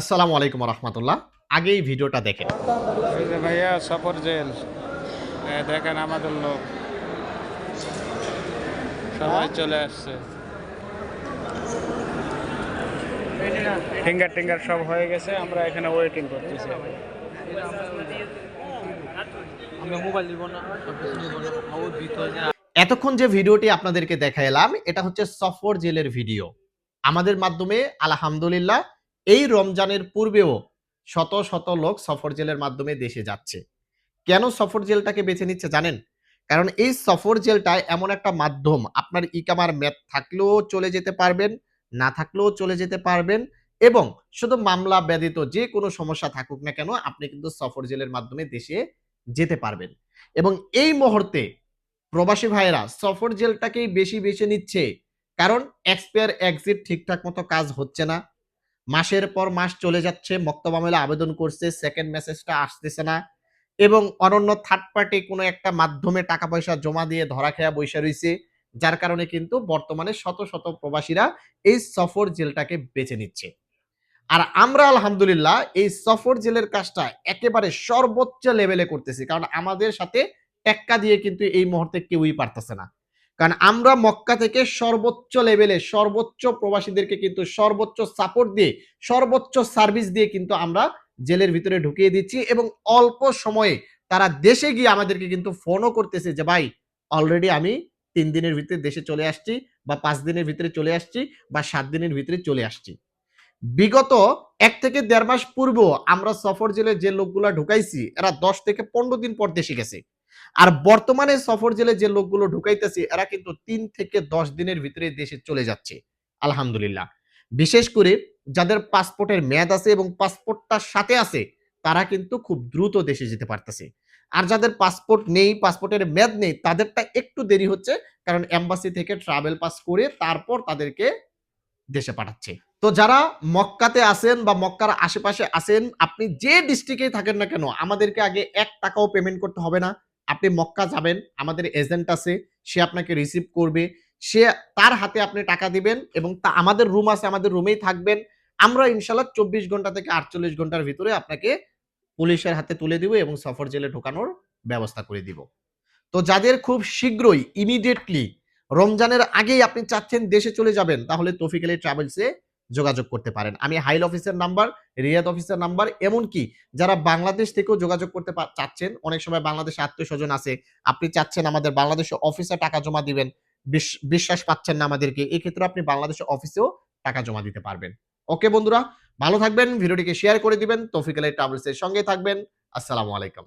আসসালামু আলাইকুম রহমতুল্লাহ আগে এই ভিডিওটা দেখেন। ভাইয়া সফর জেল। দেখেন আমাদের লোক। সবাই চলে আসছে। ফিঙ্গার টিঙ্গার সব হয়ে গেছে আমরা এখানে ওয়েটিং করতেছি। এতক্ষণ যে ভিডিওটি আপনাদেরকে দেখাইলাম এটা হচ্ছে সফর জেলের ভিডিও। আমাদের মাধ্যমে আলহামদুলিল্লাহ এই রমজানের পূর্বেও শত শত লোক সফর জেলের মাধ্যমে দেশে যাচ্ছে। কেন সফর জেলটাকে বেছে নিচ্ছে জানেন? কারণ এই সফর জেলটা এমন একটা মাধ্যম, আপনার ইকামার ম্যাথ থাকলেও চলে যেতে পারবেন, না থাকলেও চলে যেতে পারবেন এবং শুধু মামলা ব্যতীত যে কোনো সমস্যা থাকুক না কেন, আপনি কিন্তু সফর জেলের মাধ্যমে দেশে যেতে পারবেন। এবং এই মুহূর্তে প্রবাসী ভাইয়েরা সফর জেলটাকেই বেশি বেছে নিচ্ছে। কারণ এক্সপায়ার এক্সিট ঠিকঠাক মতো কাজ হচ্ছে না। মাসের পর মাস চলে যাচ্ছে মক্তবামেলা আবেদন করছে সেকেন্ড মেসেজটা আসতেছে না এবং অনন্য থার্ড পার্টি কোনো একটা মাধ্যমে টাকা পয়সা জমা দিয়ে ধরা খেয়া বৈশা রয়েছে, যার কারণে কিন্তু বর্তমানে শত শত প্রবাসীরা এই সফর জেলটাকে বেছে নিচ্ছে। আর আমরা আলহামদুলিল্লাহ এই সফর জেলের কাজটা একেবারে সর্বোচ্চ লেভেলে করতেছি, কারণ আমাদের সাথে টেক্কা দিয়ে কিন্তু এই মুহূর্তে কেউই পারতেছে না। কারণ আমরা মক্কা থেকে সর্বোচ্চ লেভেলে সর্বোচ্চ প্রবাসীদেরকে কিন্তু সর্বোচ্চ সাপোর্ট দিয়ে, সর্বোচ্চ সার্ভিস দিয়ে কিন্তু আমরা জেলের ভিতরে ঢুকিয়ে দিচ্ছি এবং অল্প সময়ে তারা দেশে গিয়ে আমাদেরকে কিন্তু ফোনও করতেছে যে, ভাই অলরেডি আমি তিন দিনের ভিতরে দেশে চলে আসছি বা পাঁচ দিনের ভিতরে চলে আসছি বা সাত দিনের ভিতরে চলে আসছি। বিগত এক থেকে দেড় মাস পূর্ব আমরা সফর জেলে যে লোকগুলা ঢুকাইছি, এরা দশ থেকে পনেরো দিন পর দেশে গেছে। আর বর্তমানে সফর জেলে যে লোকগুলো ঢুকাইতেছে, এরা কিন্তু তিন থেকে দশ দিনের ভিতরে দেশে চলে যাচ্ছে, আলহামদুলিল্লাহ। বিশেষ করে যাদের পাসপোর্টের মেয়াদ আছে এবং পাসপোর্টটার সাথে আছে, তারা কিন্তু খুব দ্রুত দেশে যেতে পারতেছে। আর যাদের পাসপোর্ট নেই, পাসপোর্টের মেয়াদ নেই, তাদেরটা একটু দেরি হচ্ছে, কারণ এম্বাসি থেকে ট্রাভেল পাস করে তারপর তাদেরকে দেশে পাঠাচ্ছে। তো যারা মক্কাতে আছেন বা মক্কার আশেপাশে আছেন, আপনি যে ডিস্ট্রিক্টেই থাকেন না কেন, আমাদেরকে আগে এক টাকাও পেমেন্ট করতে হবে না। আপনি মক্কা যাবেন, আমাদের এজেন্ট আছে, সে আপনাকে রিসিভ করবে, সে তার হাতে আপনি টাকা দিবেন এবং তা আমাদের রুম আছে, আমাদের রুমেই থাকবেন। আমরা ইনশাল্লাহ চব্বিশ ঘণ্টা থেকে আটচল্লিশ ঘণ্টার ভিতরে আপনাকে পুলিশের হাতে তুলে দিব এবং সফর জেলে ঢোকানোর ব্যবস্থা করে দিব। তো যাদের খুব শীঘ্রই ইমিডিয়েটলি রমজানের আগেই আপনি চাচ্ছেন দেশে চলে যাবেন, তাহলে তফিক আলী ট্রাভেলসে যোগাযোগ করতে পারেন। আমি হাইল অফিসের নাম্বার, রিয়াদ অফিসের নাম্বার, এমনকি যারা বাংলাদেশ থেকেও যোগাযোগ করতে চাচ্ছেন, অনেক সময় বাংলাদেশে আত্মীয় স্বজন আছে, আপনি চাচ্ছেন আমাদের বাংলাদেশে অফিসে টাকা জমা দিবেন, বিশ- বিশ্বাস পাচ্ছেন না আমাদেরকে, এক্ষেত্রে আপনি বাংলাদেশের অফিসেও টাকা জমা দিতে পারবেন। ওকে বন্ধুরা, ভালো থাকবেন, ভিডিওটিকে শেয়ার করে দিবেন, তৌফিক আলী ট্রাভেলসের সঙ্গে থাকবেন, আসসালামু আলাইকুম।